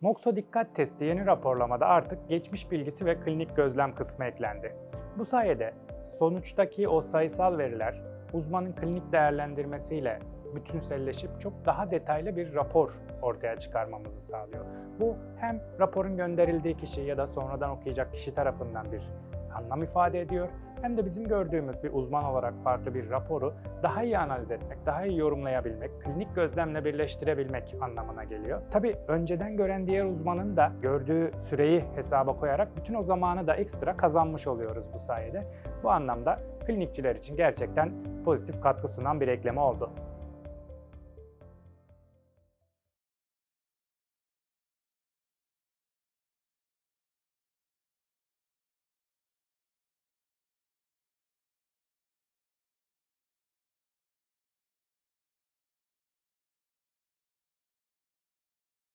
Moxo dikkat testi yeni raporlamada artık geçmiş bilgisi ve klinik gözlem kısmı eklendi. Bu sayede sonuçtaki o sayısal veriler uzmanın klinik değerlendirmesiyle bütünselleşip çok daha detaylı bir rapor ortaya çıkarmamızı sağlıyor. Bu hem raporun gönderildiği kişi ya da sonradan okuyacak kişi tarafından bir anlam ifade ediyor hem de bizim gördüğümüz bir uzman olarak farklı bir raporu daha iyi analiz etmek, daha iyi yorumlayabilmek, klinik gözlemle birleştirebilmek anlamına geliyor. Tabii önceden gören diğer uzmanın da gördüğü süreyi hesaba koyarak bütün o zamanı da ekstra kazanmış oluyoruz bu sayede. Bu anlamda klinikçiler için gerçekten pozitif katkı sunan bir ekleme oldu.